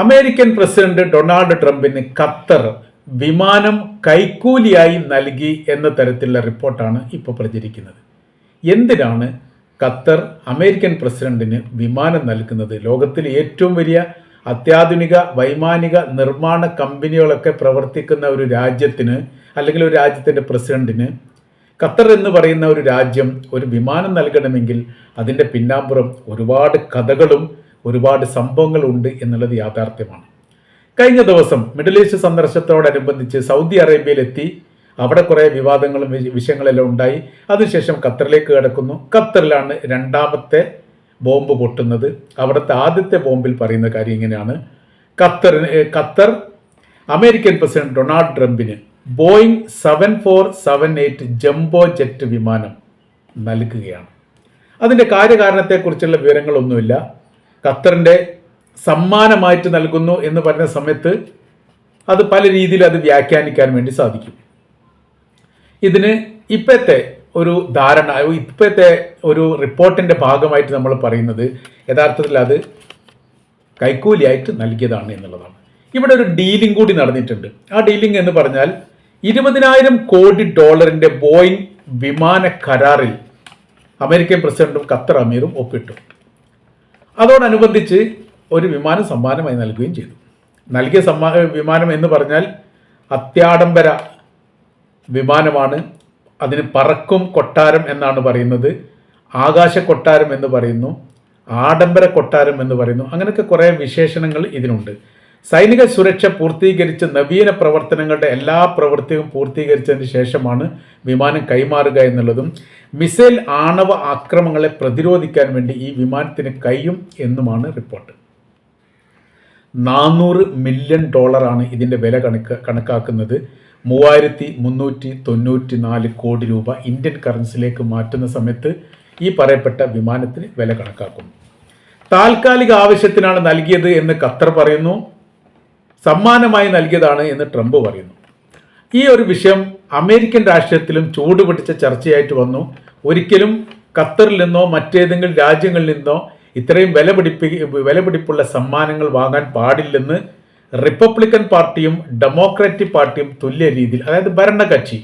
American president Donald ട്രംപിന് Qatar വിമാനം കൈക്കൂലിയായി നൽകി എന്ന തരത്തിലുള്ള റിപ്പോർട്ടാണ് ഇപ്പോൾ പ്രചരിക്കുന്നത്. എന്തിനാണ് ഖത്തർ അമേരിക്കൻ പ്രസിഡന്റിന് വിമാനം നൽകുന്നത്? ലോകത്തിലെ ഏറ്റവും വലിയ അത്യാധുനിക വൈമാനിക നിർമ്മാണ കമ്പനികളൊക്കെ പ്രവർത്തിക്കുന്ന ഒരു രാജ്യത്തിന് അല്ലെങ്കിൽ ഒരു രാജ്യത്തിന്റെ പ്രസിഡന്റിന് ഖത്തർ എന്ന് പറയുന്ന ഒരു രാജ്യം ഒരു വിമാനം നൽകണമെങ്കിൽ അതിന്റെ പിന്നാമ്പുറം ഒരുപാട് കഥകളും ഒരുപാട് സംഭവങ്ങൾ ഉണ്ട് എന്നുള്ളത് യാഥാർത്ഥ്യമാണ്. കഴിഞ്ഞ ദിവസം മിഡിൽ ഈസ്റ്റ് സന്ദർശനത്തോടനുബന്ധിച്ച് സൗദി അറേബ്യയിലെത്തി. അവിടെ കുറേ വിവാദങ്ങളും വിഷയങ്ങളെല്ലാം ഉണ്ടായി. അതിനുശേഷം ഖത്തറിലേക്ക് കിടക്കുന്നു. ഖത്തറിലാണ് രണ്ടാമത്തെ ബോംബ് പൊട്ടുന്നത്. അവിടുത്തെ ആദ്യത്തെ ബോംബിൽ പറയുന്ന കാര്യം ഇങ്ങനെയാണ്. ഖത്തറിന് ഖത്തർ അമേരിക്കൻ പ്രസിഡന്റ് ഡൊണാൾഡ് ട്രംപിന് Boeing seven four seven eight jumbo jet വിമാനം നൽകുകയാണ്. അതിന്റെ കാര്യകാരണത്തെക്കുറിച്ചുള്ള വിവരങ്ങളൊന്നുമില്ല. ഖത്തറിന്റെ സമ്മാനമായിട്ട് നൽകുന്നു എന്ന് പറഞ്ഞ സമയത്ത് അത് പല രീതിയിൽ അത് വ്യാഖ്യാനിക്കാൻ വേണ്ടി സാധിക്കും. ഇതിന് ഇപ്പോഴത്തെ ഒരു ധാരണ ഇപ്പോഴത്തെ ഒരു റിപ്പോർട്ടിന്റെ ഭാഗമായിട്ട് നമ്മൾ പറയുന്നത് യഥാർത്ഥത്തിൽ അത് കൈക്കൂലിയായിട്ട് നൽകിയതാണ് എന്നുള്ളതാണ്. ഇവിടെ ഒരു ഡീലിംഗ് കൂടി നടന്നിട്ടുണ്ട്. ആ ഡീലിംഗ് എന്ന് പറഞ്ഞാൽ ഇരുപതിനായിരം കോടി ഡോളറിന്റെ ബോയിങ് വിമാന കരാറിൽ അമേരിക്കൻ പ്രസിഡന്റും ഖത്തർ അമീറും ഒപ്പിട്ടു. അതോടനുബന്ധിച്ച് ഒരു വിമാനം സമ്മാനമായി നൽകുകയും ചെയ്തു. നൽകിയ സമ്മാ വിമാനം എന്ന് പറഞ്ഞാൽ അത്യാഡംബര വിമാനമാണ്. അതിന് പറക്കും കൊട്ടാരം എന്നാണ് പറയുന്നത്. ആകാശ കൊട്ടാരം എന്ന് പറയുന്നു. ആഡംബര കൊട്ടാരം എന്ന് പറയുന്നു. അങ്ങനെയൊക്കെ കുറേ വിശേഷണങ്ങൾ ഇതിനുണ്ട്. സൈനിക സുരക്ഷ പൂർത്തീകരിച്ച് നവീന പ്രവർത്തനങ്ങളുടെ എല്ലാ പ്രവൃത്തിയും പൂർത്തീകരിച്ചതിന് ശേഷമാണ് വിമാനം കൈമാറുക എന്നുള്ളതും മിസൈൽ ആണവ ആക്രമങ്ങളെ പ്രതിരോധിക്കാൻ വേണ്ടി ഈ വിമാനത്തിന് കഴിയും എന്നുമാണ് റിപ്പോർട്ട്. നാനൂറ് മില്യൺ ഡോളറാണ് ഇതിന്റെ വില കണക്ക് കണക്കാക്കുന്നത്. മൂവായിരത്തി മുന്നൂറ്റി തൊണ്ണൂറ്റി നാല് കോടി രൂപ ഇന്ത്യൻ കറൻസിലേക്ക് മാറ്റുന്ന സമയത്ത് ഈ പറയപ്പെട്ട വിമാനത്തിന് വില കണക്കാക്കും. താൽക്കാലിക ആവശ്യത്തിനാണ് നൽകിയത് എന്ന് ഖത്തർ പറയുന്നു. സമ്മാനമായി നൽകിയതാണ് എന്ന് ട്രംപ് പറയുന്നു. ഈ ഒരു വിഷയം അമേരിക്കൻ രാഷ്ട്രീയത്തിലും ചൂടുപിടിച്ച ചർച്ചയായിട്ട് വന്നു. ഒരിക്കലും ഖത്തറിൽ നിന്നോ മറ്റേതെങ്കിലും രാജ്യങ്ങളിൽ നിന്നോ ഇത്രയും വില പിടിപ്പി വിലപിടിപ്പുള്ള സമ്മാനങ്ങൾ വാങ്ങാൻ പാടില്ലെന്ന് റിപ്പബ്ലിക്കൻ പാർട്ടിയും ഡെമോക്രാറ്റിക് പാർട്ടിയും തുല്യ രീതിയിൽ അതായത് ഭരണകക്ഷി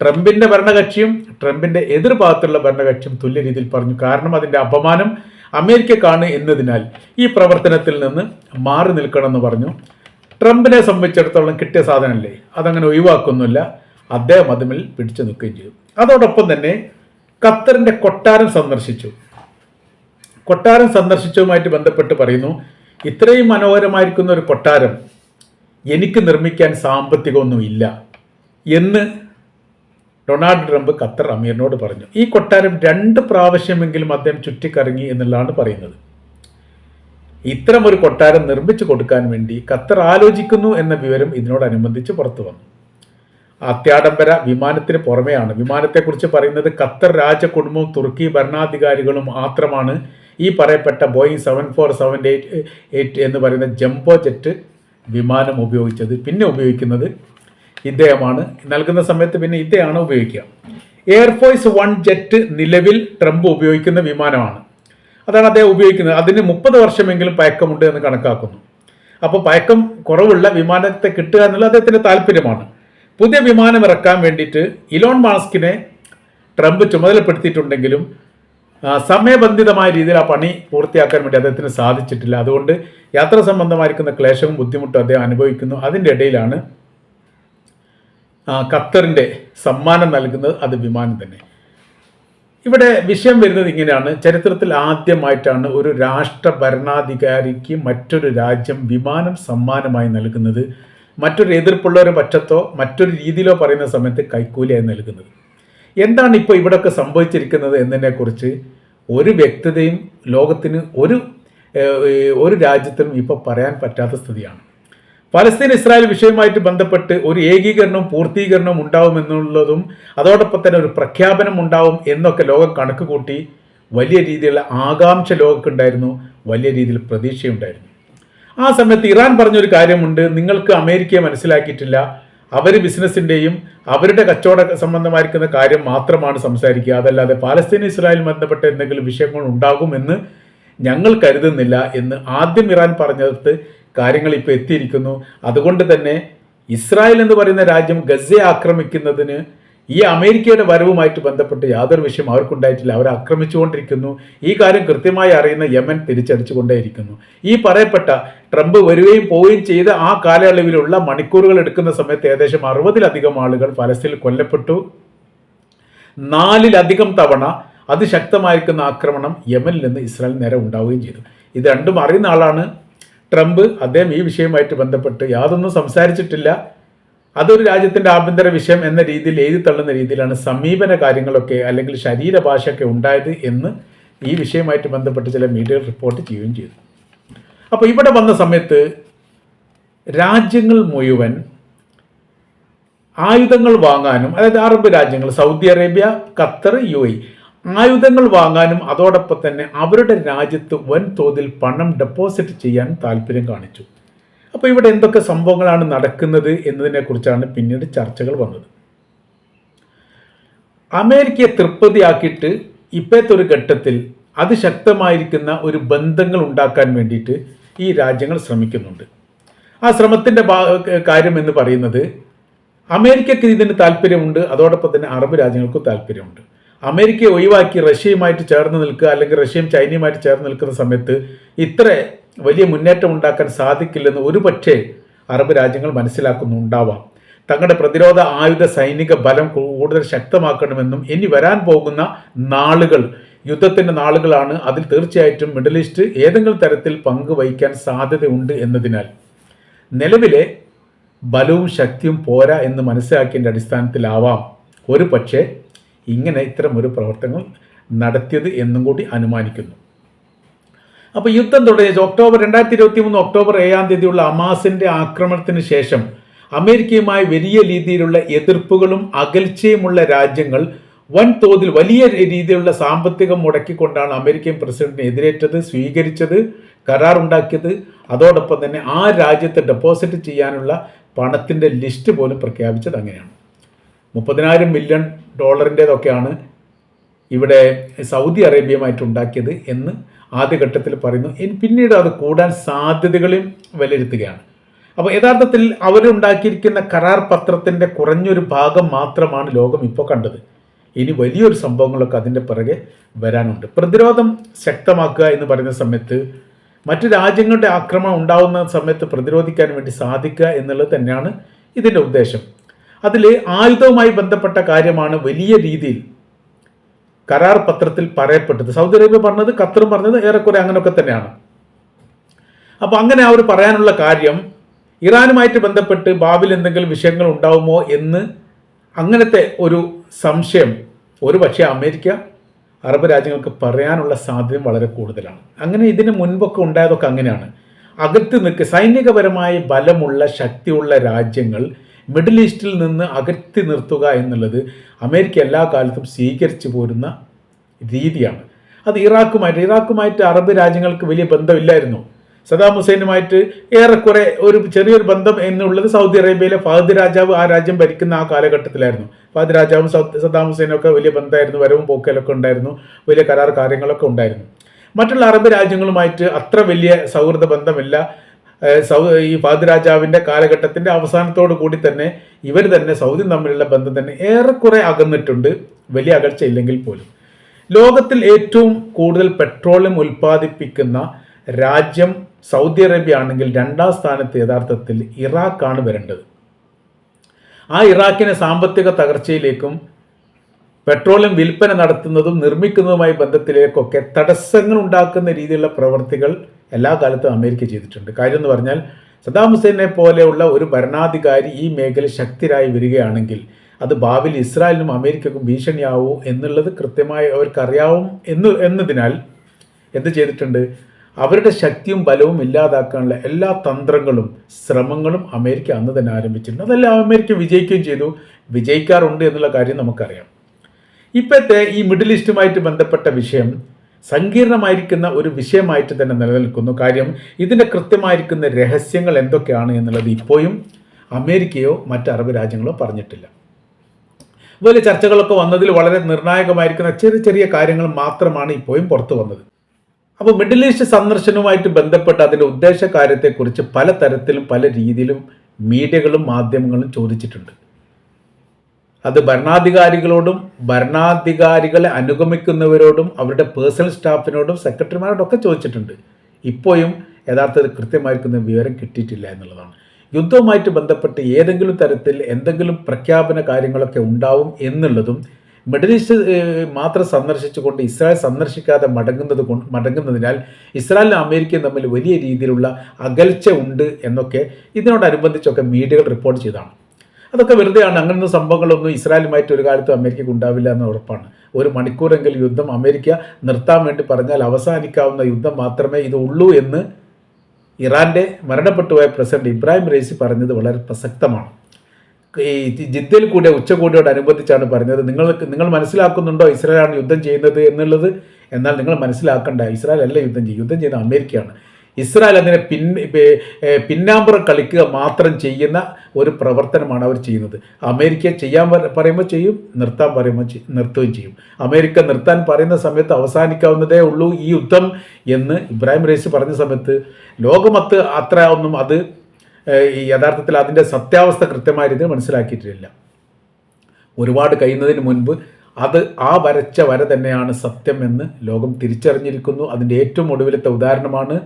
ട്രംപിന്റെ ഭരണകക്ഷിയും ട്രംപിന്റെ എതിർഭാഗത്തുള്ള ഭരണകക്ഷിയും തുല്യ രീതിയിൽ പറഞ്ഞു. കാരണം അതിന്റെ അപമാനം അമേരിക്കക്കാണ് എന്നതിനാൽ ഈ പ്രവർത്തനത്തിൽ നിന്ന് മാറി നിൽക്കണമെന്ന് പറഞ്ഞു. ട്രംപിനെ സംബന്ധിച്ചിടത്തോളം കിട്ടിയ സാധനമല്ലേ? അതങ്ങനെ ഒഴിവാക്കുന്നില്ല അദ്ദേഹം അതുമിൽ പിടിച്ചു നിൽക്കുകയും ചെയ്തു. അതോടൊപ്പം തന്നെ ഖത്തറിന്റെ കൊട്ടാരം സന്ദർശിച്ചു. കൊട്ടാരം സന്ദർശിച്ചതുമായിട്ട് ബന്ധപ്പെട്ട് പറയുന്നു ഇത്രയും മനോഹരമായിരിക്കുന്ന ഒരു കൊട്ടാരം എനിക്ക് നിർമ്മിക്കാൻ സാമ്പത്തികമൊന്നുമില്ല എന്ന് ഡൊണാൾഡ് ട്രംപ് ഖത്തർ അമീറിനോട് പറഞ്ഞു. ഈ കൊട്ടാരം രണ്ട് പ്രാവശ്യമെങ്കിലും അദ്ദേഹം ചുറ്റിക്കറങ്ങി എന്നുള്ളതാണ് പറയുന്നത്. ഇത്തരം ഒരു കൊട്ടാരം നിർമ്മിച്ചു കൊടുക്കാൻ വേണ്ടി ഖത്തർ ആലോചിക്കുന്നു എന്ന വിവരം ഇതിനോടനുബന്ധിച്ച് പുറത്തു വന്നു. അത്യാഡംബര വിമാനത്തിന് പുറമെയാണ്. വിമാനത്തെക്കുറിച്ച് പറയുന്നത് ഖത്തർ രാജകുടുംബവും തുർക്കി ഭരണാധികാരികളും മാത്രമാണ്. ഈ പറയപ്പെട്ട Boeing seven four seven eight eight എന്ന് പറയുന്ന ജംബോ ജെറ്റ് വിമാനം ഉപയോഗിച്ചത് പിന്നെ ഉപയോഗിക്കുന്നത് ഇദ്ദേഹമാണ്. നൽകുന്ന സമയത്ത് പിന്നെ ഇദ്ദേഹമാണ് ഉപയോഗിക്കുക. എയർഫോഴ്സ് വൺ ജെറ്റ് നിലവിൽ ട്രംപ് ഉപയോഗിക്കുന്ന വിമാനമാണ്. അതാണ് അദ്ദേഹം ഉപയോഗിക്കുന്നത്. അതിന് മുപ്പത് വർഷമെങ്കിലും പഴക്കമുണ്ട് എന്ന് കണക്കാക്കുന്നു. അപ്പോൾ പഴക്കം കുറവുള്ള വിമാനത്തെ കിട്ടുക എന്നുള്ളത് അദ്ദേഹത്തിന്റെ താല്പര്യമാണ്. പുതിയ വിമാനം ഇറക്കാൻ വേണ്ടിയിട്ട് ഇലോൺ മാസ്കിനെ ട്രംപ് ചുമതലപ്പെടുത്തിയിട്ടുണ്ടെങ്കിലും സമയബന്ധിതമായ രീതിയിൽ ആ പണി പൂർത്തിയാക്കാൻ വേണ്ടി അദ്ദേഹത്തിന് സാധിച്ചിട്ടില്ല. അതുകൊണ്ട് യാത്ര സംബന്ധമായിരിക്കുന്ന ക്ലേശവും ബുദ്ധിമുട്ടും അദ്ദേഹം അനുഭവിക്കുന്നു. അതിന്റെ ഇടയിലാണ് ഖത്തറിന്റെ സമ്മാനം നൽകുന്നത് അത് വിമാനം തന്നെ. ഇവിടെ വിഷയം വരുന്നത് ഇങ്ങനെയാണ്. ചരിത്രത്തിൽ ആദ്യമായിട്ടാണ് ഒരു രാഷ്ട്ര ഭരണാധികാരിക്ക് മറ്റൊരു രാജ്യം വിമാനം സമ്മാനമായി നൽകുന്നത്. മറ്റൊരു എതിർപ്പുള്ള ഒരു പക്ഷത്തോ മറ്റൊരു രീതിയിലോ പറയുന്ന സമയത്ത് കൈക്കൂലിയായി നൽകുന്നത്. എന്താണ് ഇപ്പോൾ ഇവിടെയൊക്കെ സംഭവിച്ചിരിക്കുന്നത് എന്നതിനെക്കുറിച്ച് ഒരു വ്യക്തതയും ലോകത്തിന് ഒരു ഒരു രാജ്യത്തിനും ഇപ്പോൾ പറയാൻ പറ്റാത്ത സ്ഥിതിയാണ്. പലസ്തീൻ ഇസ്രായേൽ വിഷയവുമായിട്ട് ബന്ധപ്പെട്ട് ഒരു ഏകീകരണവും പൂർത്തീകരണവും ഉണ്ടാവുമെന്നുള്ളതും അതോടൊപ്പം തന്നെ ഒരു പ്രഖ്യാപനം ഉണ്ടാവും എന്നൊക്കെ ലോകം കണക്ക് കൂട്ടി വലിയ രീതിയിലുള്ള ആകാംക്ഷ ലോകക്കുണ്ടായിരുന്നു വലിയ രീതിയിൽ പ്രതീക്ഷയുണ്ടായിരുന്നു. ആ സമയത്ത് ഇറാൻ പറഞ്ഞൊരു കാര്യമുണ്ട് നിങ്ങൾക്ക് അമേരിക്കയെ മനസ്സിലാക്കിയിട്ടില്ല അവർ ബിസിനസ്സിന്റെയും അവരുടെ കച്ചവട സംബന്ധമായിരിക്കുന്ന കാര്യം മാത്രമാണ് സംസാരിക്കുക അതല്ലാതെ പാലസ്തീൻ ഇസ്രായേൽ ബന്ധപ്പെട്ട എന്തെങ്കിലും വിഷയങ്ങൾ ഉണ്ടാകുമെന്ന് ഞങ്ങൾ കരുതുന്നില്ല എന്ന് ആദ്യം ഇറാൻ പറഞ്ഞത് കാര്യങ്ങൾ ഇപ്പോൾ എത്തിയിരിക്കുന്നു. അതുകൊണ്ട് തന്നെ ഇസ്രായേൽ എന്ന് പറയുന്ന രാജ്യം ഗസയെ ആക്രമിക്കുന്നതിന് ഈ അമേരിക്കയുടെ വരവുമായിട്ട് ബന്ധപ്പെട്ട് യാതൊരു വിഷയം അവർക്കുണ്ടായിട്ടില്ല. അവർ ആക്രമിച്ചുകൊണ്ടിരിക്കുന്നു. ഈ കാര്യം കൃത്യമായി അറിയുന്ന യമൻ തിരിച്ചടിച്ചുകൊണ്ടേയിരിക്കുന്നു. ഈ പറയപ്പെട്ട ട്രംപ് വരികയും പോവുകയും ചെയ്ത ആ കാലയളവിലുള്ള മണിക്കൂറുകൾ എടുക്കുന്ന സമയത്ത് ഏകദേശം അറുപതിലധികം ആളുകൾ ഫലസ്തീനിൽ കൊല്ലപ്പെട്ടു. നാലിലധികം തവണ അതിശക്തമായിരിക്കുന്ന ആക്രമണം യമനിൽ നിന്ന് ഇസ്രായേൽ നേരെ ഉണ്ടാവുകയും ചെയ്തു. ഇത് രണ്ടും അറിയുന്ന ആളാണ് ട്രംപ് അദ്ദേഹം ഈ വിഷയവുമായിട്ട് ബന്ധപ്പെട്ട് യാതൊന്നും സംസാരിച്ചിട്ടില്ല. അതൊരു രാജ്യത്തിന്റെ ആഭ്യന്തര വിഷയം എന്ന രീതിയിൽ എഴുതി തള്ളുന്ന രീതിയിലാണ് സമീപന കാര്യങ്ങളൊക്കെ അല്ലെങ്കിൽ ശരീരഭാഷയൊക്കെ ഉണ്ടായത് എന്ന് ഈ വിഷയമായിട്ട് ബന്ധപ്പെട്ട് ചില മീഡിയകൾ റിപ്പോർട്ട് ചെയ്യുകയും ചെയ്തു. അപ്പോൾ ഇവിടെ വന്ന സമയത്ത് രാജ്യങ്ങൾ മുഴുവൻ ആയുധങ്ങൾ വാങ്ങാനും അതായത് അറബ് രാജ്യങ്ങൾ Saudi Arabia Qatar U A ആയുധങ്ങൾ വാങ്ങാനും അതോടൊപ്പം തന്നെ അവരുടെ രാജ്യത്ത് വൻതോതിൽ പണം ഡെപ്പോസിറ്റ് ചെയ്യാൻ താല്പര്യം കാണിച്ചു. അപ്പോൾ ഇവിടെ എന്തൊക്കെ സംഭവങ്ങളാണ് നടക്കുന്നത് എന്നതിനെക്കുറിച്ചാണ് പിന്നീട് ചർച്ചകൾ വന്നത്. അമേരിക്കയെ തൃപ്തിയാക്കിയിട്ട് ഇപ്പോഴത്തെ ഒരു ഘട്ടത്തിൽ അതിശക്തമായിരിക്കുന്ന ഒരു ബന്ധങ്ങൾ ഉണ്ടാക്കാൻ വേണ്ടിയിട്ട് ഈ രാജ്യങ്ങൾ ശ്രമിക്കുന്നുണ്ട്. ആ ശ്രമത്തിന്റെ കാര്യം എന്ന് പറയുന്നത് അമേരിക്കയ്ക്ക് ഇതിന് താല്പര്യമുണ്ട് അതോടൊപ്പം തന്നെ അറബ് രാജ്യങ്ങൾക്കും താല്പര്യമുണ്ട്. അമേരിക്കയെ ഒഴിവാക്കി റഷ്യയുമായിട്ട് ചേർന്ന് നിൽക്കുക അല്ലെങ്കിൽ റഷ്യയും ചൈനയുമായിട്ട് ചേർന്ന് നിൽക്കുന്ന സമയത്ത് ഇത്ര വലിയ മുന്നേറ്റം ഉണ്ടാക്കാൻ സാധിക്കില്ലെന്ന് ഒരുപക്ഷെ അറബ് രാജ്യങ്ങൾ മനസ്സിലാക്കുന്നുണ്ടാവാം. തങ്ങളുടെ പ്രതിരോധ ആയുധ സൈനിക ബലം കൂടുതൽ ശക്തമാക്കണമെന്നും ഇനി വരാൻ പോകുന്ന നാളുകൾ യുദ്ധത്തിന്റെ നാളുകളാണ് അതിൽ തീർച്ചയായിട്ടും മിഡിൽ ഈസ്റ്റ് ഏതെങ്കിലും തരത്തിൽ പങ്ക് വഹിക്കാൻ സാധ്യതയുണ്ട് എന്നതിനാൽ. നിലവിലെ ബലവും ശക്തിയും പോരാ എന്ന് മനസ്സിലാക്കിയതിന്റെ അടിസ്ഥാനത്തിലാവാം. ഒരു പക്ഷേ ഇങ്ങനെ ഇത്തരം ഒരു പ്രവർത്തനങ്ങൾ നടത്തിയത് എന്നും കൂടി അനുമാനിക്കുന്നു. അപ്പോൾ യുദ്ധം തുടങ്ങിയ ഒക്ടോബർ രണ്ടായിരത്തി ഇരുപത്തി മൂന്ന് ഒക്ടോബർ ഏഴാം തീയതിയുള്ള അമാസിന്റെ ആക്രമണത്തിന് ശേഷം അമേരിക്കയുമായി വലിയ രീതിയിലുള്ള എതിർപ്പുകളും അകൽച്ചയുമുള്ള രാജ്യങ്ങൾ വൻതോതിൽ വലിയ രീതിയിലുള്ള സാമ്പത്തികം മുടക്കിക്കൊണ്ടാണ് അമേരിക്കൻ പ്രസിഡന്റിനെ എതിരേറ്റത് സ്വീകരിച്ചത് കരാറുണ്ടാക്കിയത്. അതോടൊപ്പം തന്നെ ആ രാജ്യത്ത് ഡെപ്പോസിറ്റ് ചെയ്യാനുള്ള പണത്തിന്റെ ലിസ്റ്റ് പോലും പ്രഖ്യാപിച്ചത് അങ്ങനെയാണ്. മുപ്പതിനായിരം മില്യൺ ഡോളറിന്റേതൊക്കെയാണ് ഇവിടെ സൗദി അറേബ്യയുമായിട്ട് ഉണ്ടാക്കിയത് എന്ന് ആദ്യഘട്ടത്തിൽ പറയുന്നു. പിന്നീട് അത് കൂടാൻ സാധ്യതകളും വിലയിരുത്തുകയാണ്. അപ്പോൾ യഥാർത്ഥത്തിൽ അവരുണ്ടാക്കിയിരിക്കുന്ന കരാർ പത്രത്തിന്റെ കുറഞ്ഞൊരു ഭാഗം മാത്രമാണ് ലോകം ഇപ്പോൾ കണ്ടത്. ഇനി വലിയൊരു സംഭവങ്ങളൊക്കെ അതിന്റെ പിറകെ വരാനുണ്ട്. പ്രതിരോധം ശക്തമാക്കുക എന്ന് പറയുന്ന സമയത്ത് മറ്റു രാജ്യങ്ങളുടെ ആക്രമണം ഉണ്ടാകുന്ന സമയത്ത് പ്രതിരോധിക്കാൻ വേണ്ടി സാധിക്കുക എന്നുള്ളത് തന്നെയാണ് ഇതിന്റെ ഉദ്ദേശം. അതിൽ ആയുധവുമായി ബന്ധപ്പെട്ട കാര്യമാണ് വലിയ രീതിയിൽ കരാർ പത്രത്തിൽ പറയപ്പെട്ടത്. സൗദി അറേബ്യ പറഞ്ഞത് ഖത്തറും പറഞ്ഞത് ഏറെക്കുറെ അങ്ങനെയൊക്കെ തന്നെയാണ്. അപ്പോൾ അങ്ങനെ അവർ പറയാനുള്ള കാര്യം ഇറാനുമായിട്ട് ബന്ധപ്പെട്ട് ബാബിൽ എന്തെങ്കിലും വിഷയങ്ങൾ ഉണ്ടാവുമോ എന്ന് അങ്ങനത്തെ ഒരു സംശയം ഒരു പക്ഷേ അമേരിക്ക അറബ് രാജ്യങ്ങൾക്ക് പറയാനുള്ള സാധ്യത വളരെ കൂടുതലാണ്. അങ്ങനെ ഇതിന് മുൻപൊക്കെ ഉണ്ടായതൊക്കെ അങ്ങനെയാണ്. അകത്ത് നിൽക്കുക സൈനികപരമായ ബലമുള്ള ശക്തിയുള്ള രാജ്യങ്ങൾ മിഡിൽ ഈസ്റ്റിൽ നിന്ന് അകറ്റി നിർത്തുക എന്നുള്ളത് അമേരിക്ക എല്ലാ കാലത്തും സ്വീകരിച്ചു പോരുന്ന രീതിയാണ്. അത് ഇറാഖുമായിട്ട് ഇറാഖുമായിട്ട് അറബ് രാജ്യങ്ങൾക്ക് വലിയ ബന്ധമില്ലായിരുന്നു. സദാം ഹുസൈനുമായിട്ട് ഏറെക്കുറെ ഒരു ചെറിയൊരു ബന്ധം എന്നുള്ളത് സൗദി അറേബ്യയിലെ ഫഹദ് രാജാവ് ആ രാജ്യം ഭരിക്കുന്ന ആ കാലഘട്ടത്തിലായിരുന്നു. ഫഹദ് രാജാവും സദാം ഹുസൈനും ഒക്കെ വലിയ ബന്ധമായിരുന്നു. വരവും പോക്കലൊക്കെ ഉണ്ടായിരുന്നു. വലിയ കരാർ കാര്യങ്ങളൊക്കെ ഉണ്ടായിരുന്നു. മറ്റുള്ള അറബ് രാജ്യങ്ങളുമായിട്ട് അത്ര വലിയ സൗഹൃദ ബന്ധമില്ല. ഈ ഫാദ് രാജാവിന്റെ കാലഘട്ടത്തിന്റെ അവസാനത്തോടു കൂടി തന്നെ ഇവർ തന്നെ സൗദി തമ്മിലുള്ള ബന്ധം തന്നെ ഏറെക്കുറെ അകന്നിട്ടുണ്ട്. വലിയ അകൽച്ച ഇല്ലെങ്കിൽ പോലും. ലോകത്തിൽ ഏറ്റവും കൂടുതൽ പെട്രോളിയം ഉൽപ്പാദിപ്പിക്കുന്ന രാജ്യം സൗദി അറേബ്യ ആണെങ്കിൽ രണ്ടാം സ്ഥാനത്ത് യഥാർത്ഥത്തിൽ ഇറാഖാണ് വരേണ്ടത്. ആ ഇറാഖിനെ സാമ്പത്തിക തകർച്ചയിലേക്കും പെട്രോളിയം വിൽപ്പന നടത്തുന്നതും നിർമ്മിക്കുന്നതുമായി ബന്ധത്തിലേക്കൊക്കെ തടസ്സങ്ങൾ ഉണ്ടാക്കുന്ന രീതിയിലുള്ള പ്രവർത്തികൾ എല്ലാ കാലത്തും അമേരിക്ക ചെയ്തിട്ടുണ്ട്. കാര്യം എന്ന് പറഞ്ഞാൽ സദാം ഹുസൈനെ പോലെയുള്ള ഒരു ഭരണാധികാരി ഈ മേഖല ശക്തരായി വരികയാണെങ്കിൽ അത് ഭാവിയിൽ ഇസ്രായേലിനും അമേരിക്കക്കും ഭീഷണിയാവൂ എന്നുള്ളത് കൃത്യമായി അവർക്കറിയാവും എന്ന് എന്നതിനാൽ എന്ത് ചെയ്തിട്ടുണ്ട്? അവരുടെ ശക്തിയും ബലവും ഇല്ലാതാക്കാനുള്ള എല്ലാ തന്ത്രങ്ങളും ശ്രമങ്ങളും അമേരിക്ക അന്ന് തന്നെ ആരംഭിച്ചിട്ടുണ്ട്. അതെല്ലാം അമേരിക്ക വിജയിക്കുകയും ചെയ്തു. വിജയിക്കാറുണ്ട് എന്നുള്ള കാര്യം നമുക്കറിയാം. ഇപ്പോഴത്തെ ഈ മിഡിൽ ഈസ്റ്റുമായിട്ട് ബന്ധപ്പെട്ട വിഷയം സങ്കീർണമായിരിക്കുന്ന ഒരു വിഷയമായിട്ട് തന്നെ നിലനിൽക്കുന്നു. കാര്യം ഇതിന്റെ കൃത്യമായിരിക്കുന്ന രഹസ്യങ്ങൾ എന്തൊക്കെയാണ് എന്നുള്ളത് ഇപ്പോഴും അമേരിക്കയോ മറ്റ് അറബ് രാജ്യങ്ങളോ പറഞ്ഞിട്ടില്ല. വലിയ ചർച്ചകളൊക്കെ വന്നതിൽ വളരെ നിർണായകമായിരിക്കുന്ന ചെറിയ ചെറിയ കാര്യങ്ങൾ മാത്രമാണ് ഇപ്പോഴും പുറത്തു വന്നത്. അപ്പോൾ മിഡിൽ ഈസ്റ്റ് സന്ദർശനവുമായിട്ട് ബന്ധപ്പെട്ട് അതിന്റെ ഉദ്ദേശ കാര്യത്തെക്കുറിച്ച് പല തരത്തിലും പല രീതിയിലും മീഡിയകളും മാധ്യമങ്ങളും ചോദിച്ചിട്ടുണ്ട്. അത് ഭരണാധികാരികളോടും ഭരണാധികാരികളെ അനുഗമിക്കുന്നവരോടും അവരുടെ പേഴ്സണൽ സ്റ്റാഫിനോടും സെക്രട്ടറിമാരോടൊക്കെ ചോദിച്ചിട്ടുണ്ട്. ഇപ്പോഴും യഥാർത്ഥത്തിൽ കൃത്യമായിരിക്കുന്ന വിവരം കിട്ടിയിട്ടില്ല എന്നുള്ളതാണ്. യുദ്ധവുമായിട്ട് ബന്ധപ്പെട്ട് ഏതെങ്കിലും തരത്തിൽ എന്തെങ്കിലും പ്രഖ്യാപന കാര്യങ്ങളൊക്കെ ഉണ്ടാവും എന്നുള്ളതും മിഡിൽ ഈസ്റ്റ് മാത്രം സന്ദർശിച്ചുകൊണ്ട് ഇസ്രായേൽ സന്ദർശിക്കാതെ മടങ്ങുന്നത് കൊണ്ട് മടങ്ങുന്നതിനാൽ ഇസ്രായേലും അമേരിക്കയും തമ്മിൽ വലിയ രീതിയിലുള്ള അകൽച്ച ഉണ്ട് എന്നൊക്കെ ഇതിനോടനുബന്ധിച്ചൊക്കെ മീഡിയകൾ റിപ്പോർട്ട് ചെയ്തതാണ് അതൊക്കെ വെറുതെയാണ്. അങ്ങനെയൊന്നും സംഭവങ്ങളൊന്നും ഇസ്രായേലുമായിട്ട് ഒരു കാലത്തും അമേരിക്കയ്ക്ക് ഉണ്ടാവില്ല എന്ന് ഉറപ്പാണ്. ഒരു മണിക്കൂറെങ്കിലും യുദ്ധം അമേരിക്ക നിർത്താൻ വേണ്ടി പറഞ്ഞാൽ അവസാനിക്കാവുന്ന യുദ്ധം മാത്രമേ ഇത് ഉള്ളൂ എന്ന് ഇറാന്റെ മരണപ്പെട്ടുപോയ പ്രസിഡന്റ് ഇബ്രാഹിം റൈസി പറഞ്ഞത് വളരെ പ്രസക്തമാണ്. ഈ ജിദ്ദയിൽ കൂടിയ ഉച്ചകോടിയോടനുബന്ധിച്ചാണ് പറഞ്ഞത്. നിങ്ങൾക്ക് നിങ്ങൾ മനസ്സിലാക്കുന്നുണ്ടോ ഇസ്രായേലാണ് യുദ്ധം ചെയ്യുന്നത് എന്നുള്ളത്? എന്നാൽ നിങ്ങൾ മനസ്സിലാക്കണ്ട. ഇസ്രായേൽ അല്ല യുദ്ധം ചെയ്യും യുദ്ധം ചെയ്യുന്ന അമേരിക്കയാണ്. ഇസ്രായേൽ അതിനെ പിൻ പിന്നാമ്പുറം കളിക്കുക മാത്രം ചെയ്യുന്ന ഒരു പ്രവർത്തനമാണ് അവർ ചെയ്യുന്നത്. അമേരിക്ക ചെയ്യാൻ പറയുമ്പോൾ ചെയ്യും നിർത്താൻ പറയുമ്പോൾ നിർത്തുകയും ചെയ്യും. അമേരിക്ക നിർത്താൻ പറയുന്ന സമയത്ത് അവസാനിക്കാവുന്നതേ ഉള്ളൂ ഈ യുദ്ധം എന്ന് ഇബ്രാഹിം റൈസ് പറഞ്ഞ സമയത്ത്. ലോകമത്ത് അത്ര ഒന്നും അത് യഥാർത്ഥത്തിൽ അതിന്റെ സത്യാവസ്ഥ കൃത്യമായ രീതിയിൽ മനസ്സിലാക്കിയിട്ടില്ല. ഒരുപാട് കഴിയുന്നതിന് മുൻപ് അത് ആ വരച്ച വര തന്നെയാണ് സത്യം എന്ന് ലോകം തിരിച്ചറിഞ്ഞിരിക്കുന്നു. അതിന്റെ ഏറ്റവും ഒടുവിലത്തെ ഉദാഹരണമാണ്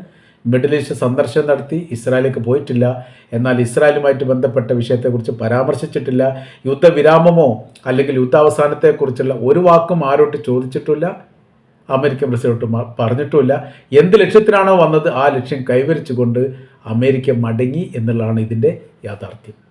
മിഡിൽ ഈസ്റ്റ് സന്ദർശനം നടത്തി ഇസ്രായേലിലേക്ക് പോയിട്ടില്ല. എന്നാൽ ഇസ്രായേലുമായിട്ട് ബന്ധപ്പെട്ട വിഷയത്തെക്കുറിച്ച് പരാമർശിച്ചിട്ടില്ല. യുദ്ധവിരാമമോ അല്ലെങ്കിൽ യുദ്ധാവസാനത്തെക്കുറിച്ചുള്ള ഒരു വാക്കും ആരോട്ട് ചോദിച്ചിട്ടില്ല. അമേരിക്കൻ പ്രസിഡന്റ് പറഞ്ഞിട്ടുമില്ല. എന്ത് ലക്ഷ്യത്തിനാണോ വന്നത് ആ ലക്ഷ്യം കൈവരിച്ചുകൊണ്ട് അമേരിക്ക മടങ്ങി എന്നുള്ളതാണ് ഇതിന്റെ യാഥാർത്ഥ്യം.